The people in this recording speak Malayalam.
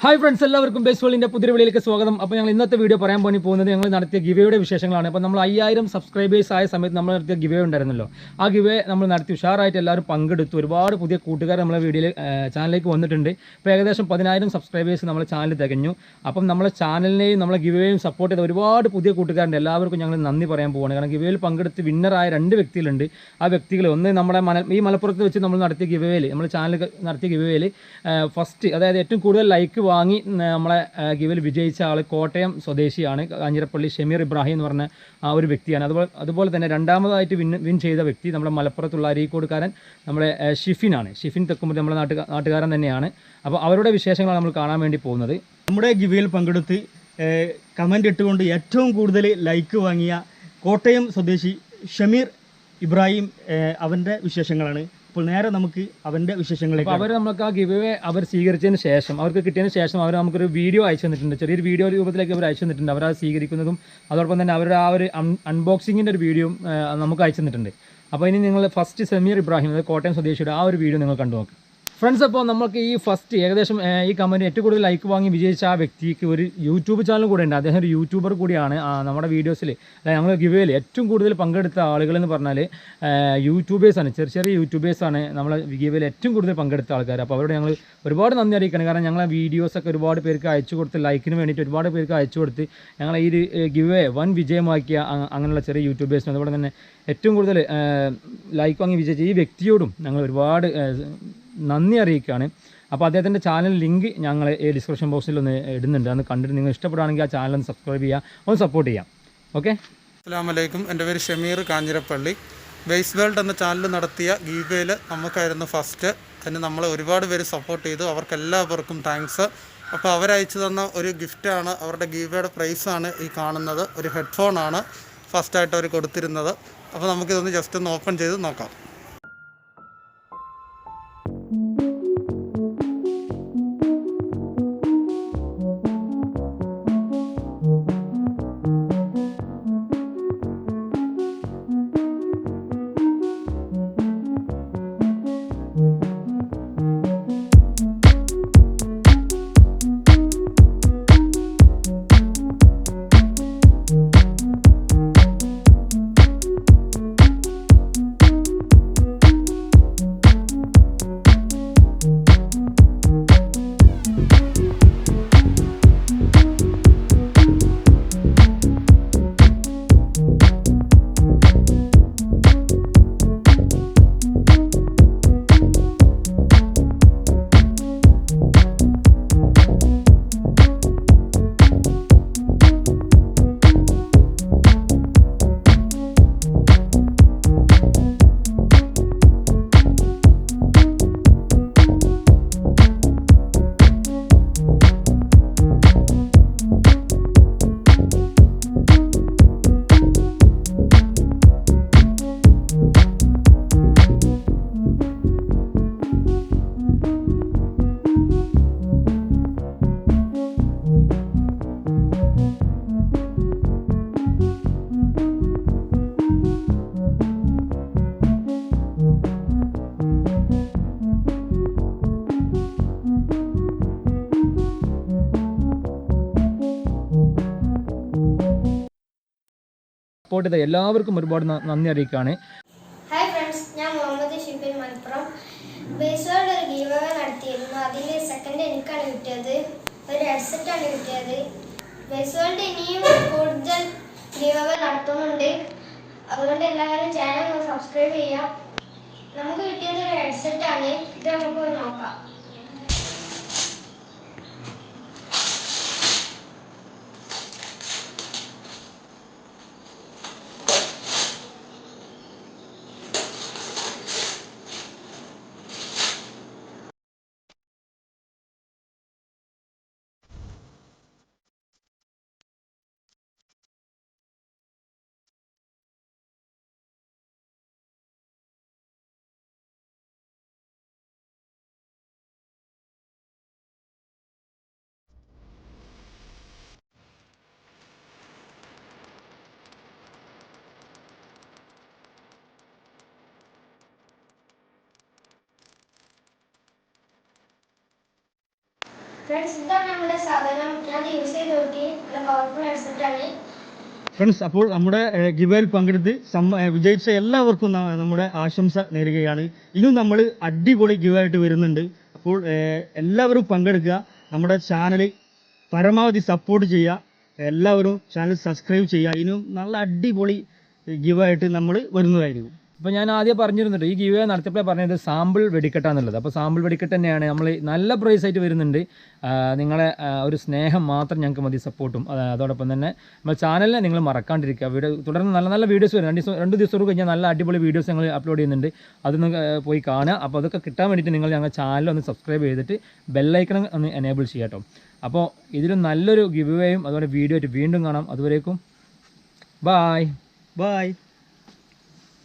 ഹായ് ഫ്രണ്ട്സ് എല്ലാവർക്കും ബേസ് വേൾഡിന്റെ പുതിയ വിളിയിലേക്ക് സ്വാഗതം. അപ്പോൾ ഞങ്ങൾ ഇന്നത്തെ വീഡിയോ പറയാൻ പോയി പോകുന്നത് ഞങ്ങൾ നടത്തിയ ഗിവയുടെ വിശേഷങ്ങളാണ്. അപ്പോൾ നമ്മൾ അയ്യായിരം സബ്സ്ക്രൈബേഴ്സ് ആയ സമയത്ത് നമ്മൾ നടത്തിയ ഗിവേ ഉണ്ടായിരുന്നല്ലോ. ആ ഗിവേ നമ്മൾ നടത്തി ഉഷാറായിട്ട് എല്ലാവരും പങ്കെടുത്തു. ഒരുപാട് പുതിയ കൂട്ടുകാർ നമ്മളെ വീഡിയോയിൽ ചാനലിലേക്ക് വന്നിട്ടുണ്ട്. ഇപ്പോൾ ഏകദേശം പതിനായിരം സബ്സ്ക്രൈബേഴ്സ് നമ്മളെ ചാനൽ തികഞ്ഞു. അപ്പം നമ്മളെ ചാനലിനെയും നമ്മളെ ഗിവേയും സപ്പോർട്ട് ചെയ്ത ഒരുപാട് പുതിയ കൂട്ടുകാരുണ്ട്. എല്ലാവർക്കും ഞങ്ങൾ നന്ദി പറയാൻ പോവുകയാണ് കാരണം ഗിവേയിൽ പങ്കെടുത്ത് വിന്നറായ രണ്ട് വ്യക്തികളുണ്ട്. ആ വ്യക്തികൾ ഒന്ന് നമ്മുടെ മല ഈ മലപ്പുറത്ത് വെച്ച് നമ്മൾ നടത്തിയ ഗിവേയിൽ നമ്മുടെ ചാനൽ നടത്തിയ ഗിവേയിൽ ഫസ്റ്റ് അതായത് ഏറ്റവും കൂടുതൽ ലൈക്ക് വാങ്ങി നമ്മളെ ഗിവിൽ വിജയിച്ച ആൾ കോട്ടയം സ്വദേശിയാണ്. കാഞ്ഞിരപ്പള്ളി ഷമീർ ഇബ്രാഹിം എന്ന് പറഞ്ഞ ആ ഒരു വ്യക്തിയാണ്. അതുപോലെ അതുപോലെ തന്നെ രണ്ടാമതായിട്ട് വിൻ വിൻ ചെയ്ത വ്യക്തി നമ്മുടെ മലപ്പുറത്തുള്ള അരീക്കോടുകാരൻ നമ്മുടെ ഷിഫിനാണ്. ഷിഫിൻ തെക്കുമ്പോൾ നമ്മുടെ നാട്ടുകാർ നാട്ടുകാരൻ തന്നെയാണ്. അപ്പോൾ അവരുടെ വിശേഷങ്ങളാണ് നമ്മൾ കാണാൻ വേണ്ടി പോകുന്നത്. നമ്മുടെ ഗിവിയിൽ പങ്കെടുത്ത് കമന്റ് ഇട്ടുകൊണ്ട് ഏറ്റവും കൂടുതൽ ലൈക്ക് വാങ്ങിയ കോട്ടയം സ്വദേശി ഷമീർ ഇബ്രാഹിം അവന്റെ വിശേഷങ്ങളാണ്. അപ്പോൾ നേരെ നമുക്ക് അവന്റെ വിശേഷങ്ങളിലേക്ക് അവർ നമുക്ക് ആ ഗിവ് അവർ സ്വീകരിച്ചതിന് ശേഷം അവർക്ക് കിട്ടിയതിന് ശേഷം അവർ നമുക്കൊരു വീഡിയോ അയച്ചു തന്നിട്ടുണ്ട്. ചെറിയൊരു വീഡിയോ രൂപത്തിലേക്ക് അവർ അയച്ചു തന്നിട്ടുണ്ട്. അവർ അത് സ്വീകരിക്കുന്നതും അതോടൊപ്പം തന്നെ അവരുടെ ആ ഒരു അൺബോക്സിങ്ങിന്റെ ഒരു വീഡിയോ നമുക്ക് അയച്ചു തന്നിട്ടുണ്ട്. അപ്പോൾ ഇനി നിങ്ങൾ ഫസ്റ്റ് സമീർ ഇബ്രാഹിം അതായത് കോട്ടയം സ്വദേശിയുടെ ആ ഒരു വീഡിയോ നിങ്ങൾ കണ്ടു നോക്ക് ഫ്രണ്ട്സ് അപ്പോൾ നമുക്ക് ഈ ഫസ്റ്റ് ഏകദേശം ഈ കമന്റ് ഏറ്റവും കൂടുതൽ ലൈക്ക് വാങ്ങി വിജയിച്ച ആ വ്യക്തിക്ക് ഒരു യൂട്യൂബ് ചാനൽ കൂടെ ഉണ്ട്. അദ്ദേഹം ഒരു യൂട്യൂബർ കൂടിയാണ് നമ്മുടെ വീഡിയോസിൽ ഞങ്ങൾ ഗിവേയിൽ ഏറ്റവും കൂടുതൽ പങ്കെടുത്ത ആളുകൾ എന്ന് പറഞ്ഞാൽ യൂട്യൂബേഴ്സാണ് ചെറിയ ചെറിയ യൂട്യൂബേഴ്സാണ് നമ്മൾ ഗിവേയിൽ ഏറ്റവും കൂടുതൽ പങ്കെടുത്ത ആൾക്കാർ അപ്പോൾ അവരോട് ഞങ്ങൾ ഒരുപാട് നന്ദി അറിയിക്കണം. കാരണം ഞങ്ങളെ വീഡിയോസൊക്കെ ഒരുപാട് പേർക്ക് അയച്ചു കൊടുത്ത് ലൈക്കിന് വേണ്ടിയിട്ട് ഒരുപാട് പേർക്ക് അയച്ചു കൊടുത്ത് ഞങ്ങളെ ഈ ഗിവേ വൻ വിജയമാക്കിയ അങ്ങനെയുള്ള ചെറിയ യൂട്യൂബേഴ്സിനും അതുപോലെ തന്നെ ഏറ്റവും കൂടുതൽ ലൈക്ക് വാങ്ങി വിജയിച്ച ഈ വ്യക്തിയോടും ഞങ്ങൾ ഒരുപാട് നന്ദി അറിയിക്കുകയാണ്. അപ്പോൾ അദ്ദേഹത്തിന്റെ ചാനൽ ലിങ്ക് ഞങ്ങൾ ഈ ഡിസ്ക്രിപ്ഷൻ ബോക്സിൽ ഒന്ന് ഇടുന്നുണ്ട്. അന്ന് കണ്ടിട്ട് നിങ്ങൾ ഇഷ്ടപ്പെടുകയാണെങ്കിൽ ആ ചാനൽ ഒന്ന് സബ്സ്ക്രൈബ് ചെയ്യുക. ഒന്ന് സപ്പോർട്ട് ചെയ്യാം ഓക്കെ അസ്സാമലൈക്കും എന്റെ പേര് ഷമീർ കാഞ്ഞിരപ്പള്ളി. ബേസ് വേൾഡ് എന്ന ചാനൽ നടത്തിയ ഗീവയിൽ നമുക്കായിരുന്നു ഫസ്റ്റ് അതിന് നമ്മൾ ഒരുപാട് പേര് സപ്പോർട്ട് ചെയ്തു. അവർക്കെല്ലാവർക്കും താങ്ക്സ് അപ്പോൾ അവരയച്ചു തന്ന ഒരു ഗിഫ്റ്റാണ് അവരുടെ ഗീവയുടെ പ്രൈസാണ് ഈ കാണുന്നത്. ഒരു ഹെഡ്ഫോണാണ് ഫസ്റ്റായിട്ട് അവർ കൊടുത്തിരുന്നത്. അപ്പോൾ നമുക്കിതൊന്ന് ജസ്റ്റ് ഒന്ന് ഓപ്പൺ ചെയ്ത് നോക്കാം. സപ്പോർട്ട് ചെയ്ത എല്ലാവർക്കും ഒരുപാട് നന്ദി അറിയിക്കുകയാണ്. ഹായ് ഫ്രണ്ട്സ് ഞാൻ മുഹമ്മദ് ഷിബിൻ മലപ്പുറം. ബേസ്വേൾഡ് ഒരു ഗീവ് നടത്തിയിരുന്നു. അതിൽ സെക്കൻഡ് എനിക്കാണ് കിട്ടിയത്. ഒരു ഹെഡ്സെറ്റാണ് കിട്ടിയത്. ബേസ്വേൾഡ് ഇനിയും കൂടുതൽ ഗീവ് നടത്തുന്നുണ്ട്. അതുകൊണ്ട് എല്ലാവരും ചാനൽ സബ്സ്ക്രൈബ് ചെയ്യാം നമുക്ക് കിട്ടിയത് ഒരു ഹെഡ്സെറ്റാണ് ഇത് നമുക്ക് നോക്കാം. ഫ്രണ്ട്സ് നമ്മുടെ യൂസ് ഫ്രണ്ട്സ് അപ്പോൾ നമ്മുടെ ഗിവയിൽ പങ്കെടുത്ത് വിജയിച്ച എല്ലാവർക്കും നമ്മുടെ ആശംസ നേരുകയാണ്. ഇനിയും നമ്മൾ അടിപൊളി ഗിവായിട്ട് വരുന്നുണ്ട്. അപ്പോൾ എല്ലാവരും പങ്കെടുക്കുക. നമ്മുടെ ചാനൽ പരമാവധി സപ്പോർട്ട് ചെയ്യുക. എല്ലാവരും ചാനൽ സബ്സ്ക്രൈബ് ചെയ്യുക. ഇനിയും നല്ല അടിപൊളി ഗിവായിട്ട് നമ്മൾ വരുന്നതായിരിക്കും. അപ്പോൾ ഞാൻ ആദ്യം പറഞ്ഞിരുന്നുണ്ട് ഈ ഗീവ് നടത്തിയപ്പോഴേ പറഞ്ഞത് സാമ്പിൾ വെടിക്കെട്ടാന്നുള്ളത് അപ്പോൾ സാമ്പിൾ വെടിക്കെട്ട് തന്നെയാണ് നമ്മൾ നല്ല പ്രൈസ് ആയിട്ട് വരുന്നുണ്ട്. നിങ്ങളെ ഒരു സ്നേഹം മാത്രം ഞങ്ങൾക്ക് മതി സപ്പോർട്ടും അതോടൊപ്പം തന്നെ നമ്മൾ ചാനലിനെ നിങ്ങൾ മറക്കാണ്ടിരിക്കുക. വീഡിയോ തുടർന്ന് നല്ല നല്ല വീഡിയോസ് വരും. രണ്ട് ദിവസം രണ്ട് ദിവസം കഴിഞ്ഞാൽ നല്ല അടിപൊളി വീഡിയോസ് ഞങ്ങൾ അപ്ലോഡ് ചെയ്യുന്നുണ്ട്. അതൊന്ന് പോയി കാണുക. അപ്പോൾ അതൊക്കെ കിട്ടാൻ വേണ്ടിയിട്ട് നിങ്ങൾ ഞങ്ങളുടെ ചാനൽ ഒന്ന് സബ്സ്ക്രൈബ് ചെയ്തിട്ട് ബെല്ലൈക്കൺ ഒന്ന് എനേബിൾ ചെയ്യാം കേട്ടോ. അപ്പോൾ ഇതിലും നല്ലൊരു ഗിവ് വേയും അതുപോലെ വീഡിയോ ആയിട്ട് വീണ്ടും കാണാം. അതുവരേക്കും ബായ് ബായ്